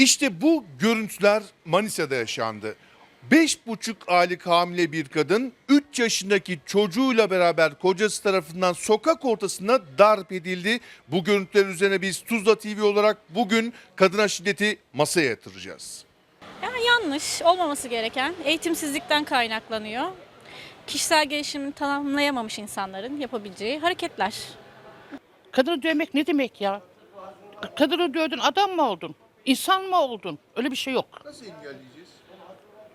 İşte bu görüntüler Manisa'da yaşandı. 5,5 aylık hamile bir kadın 3 yaşındaki çocuğuyla beraber kocası tarafından sokak ortasında darp edildi. Bu görüntüler üzerine biz Tuzla TV olarak bugün kadına şiddeti masaya yatıracağız. Yani yanlış, olmaması gereken eğitimsizlikten kaynaklanıyor. Kişisel gelişimini tamamlayamamış insanların yapabileceği hareketler. Kadını dövmek ne demek ya? Kadını dövdün adam mı oldun? İnsan mı oldun? Öyle bir şey yok. Nasıl engelleyeceğiz?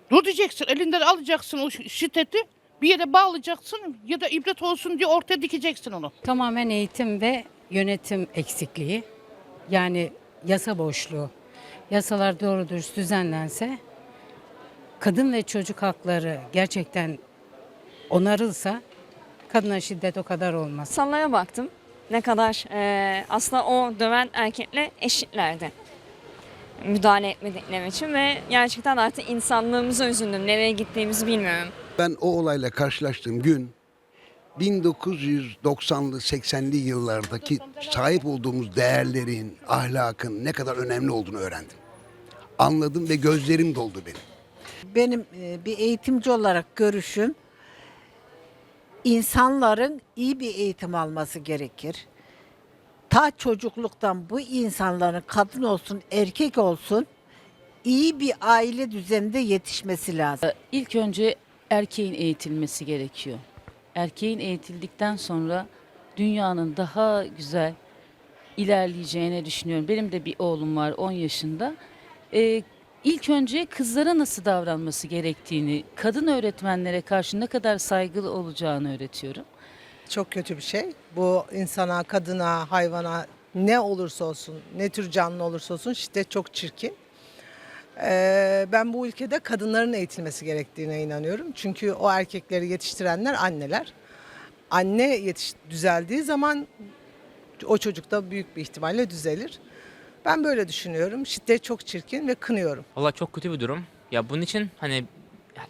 Dur diyeceksin, elinden alacaksın o şiddeti. Bir yere bağlayacaksın ya da ibret olsun diye ortaya dikeceksin onu. Tamamen eğitim ve yönetim eksikliği. Yani yasa boşluğu. Yasalar doğru dürüst düzenlense, kadın ve çocuk hakları gerçekten onarılsa kadına şiddet o kadar olmaz. Sallaya baktım. Ne kadar eee, aslında o döven erkekle eşitlerdi. Müdahale etmedikleri için ve gerçekten artık insanlığımıza üzüldüm. Nereye gittiğimizi bilmiyorum. Ben o olayla karşılaştığım gün 1990'lı 80'li yıllardaki sahip olduğumuz değerlerin, ahlakın ne kadar önemli olduğunu öğrendim. Anladım ve gözlerim doldu benim. Benim e, bir eğitimci olarak görüşüm insanların iyi bir eğitim alması gerekir. Ta çocukluktan bu insanların kadın olsun erkek olsun iyi bir aile düzeninde yetişmesi lazım. İlk önce erkeğin eğitilmesi gerekiyor. Erkeğin eğitildikten sonra dünyanın daha güzel ilerleyeceğini düşünüyorum. Benim de bir oğlum var 10 yaşında. Ee, ilk önce kızlara nasıl davranması gerektiğini, kadın öğretmenlere karşı ne kadar saygılı olacağını öğretiyorum. Çok kötü bir şey. Bu insana, kadına, hayvana ne olursa olsun, ne tür canlı olursa olsun şiddet çok çirkin. Ee, ben bu ülkede kadınların eğitilmesi gerektiğine inanıyorum. Çünkü o erkekleri yetiştirenler anneler. Anne yetiş düzeldiği zaman o çocuk da büyük bir ihtimalle düzelir. Ben böyle düşünüyorum. Şiddet çok çirkin ve kınıyorum. Valla çok kötü bir durum. Ya bunun için hani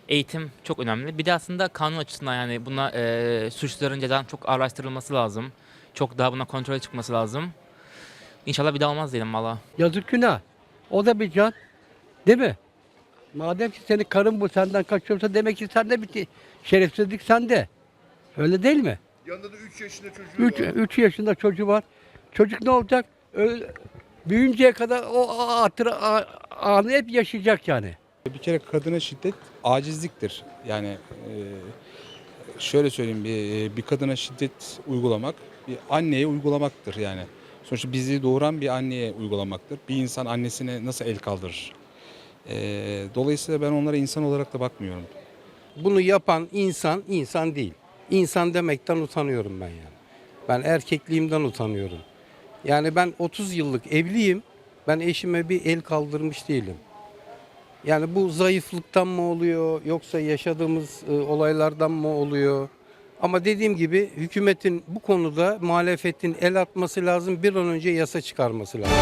eğitim çok önemli. Bir de aslında kanun açısından yani buna e, suçluların cezadan çok araştırılması lazım. Çok daha buna kontrol çıkması lazım. İnşallah bir daha olmaz diyelim valla. Yazık günah. O da bir can. Değil mi? Madem ki senin karın bu senden kaçıyorsa demek ki sende bir şerefsizlik sende. Öyle değil mi? Yanında da 3 yaşında çocuğu 3 var. 3 yaşında çocuğu var. Çocuk ne olacak? Öyle, büyüyünceye kadar o hatırı a- anı hep yaşayacak yani. Bir kere kadına şiddet acizliktir. Yani e, şöyle söyleyeyim bir, bir kadına şiddet uygulamak bir anneye uygulamaktır yani. Sonuçta bizi doğuran bir anneye uygulamaktır. Bir insan annesine nasıl el kaldırır? E, dolayısıyla ben onlara insan olarak da bakmıyorum. Bunu yapan insan insan değil. İnsan demekten utanıyorum ben yani. Ben erkekliğimden utanıyorum. Yani ben 30 yıllık evliyim. Ben eşime bir el kaldırmış değilim. Yani bu zayıflıktan mı oluyor yoksa yaşadığımız e, olaylardan mı oluyor? Ama dediğim gibi hükümetin bu konuda muhalefetin el atması lazım. Bir an önce yasa çıkarması lazım.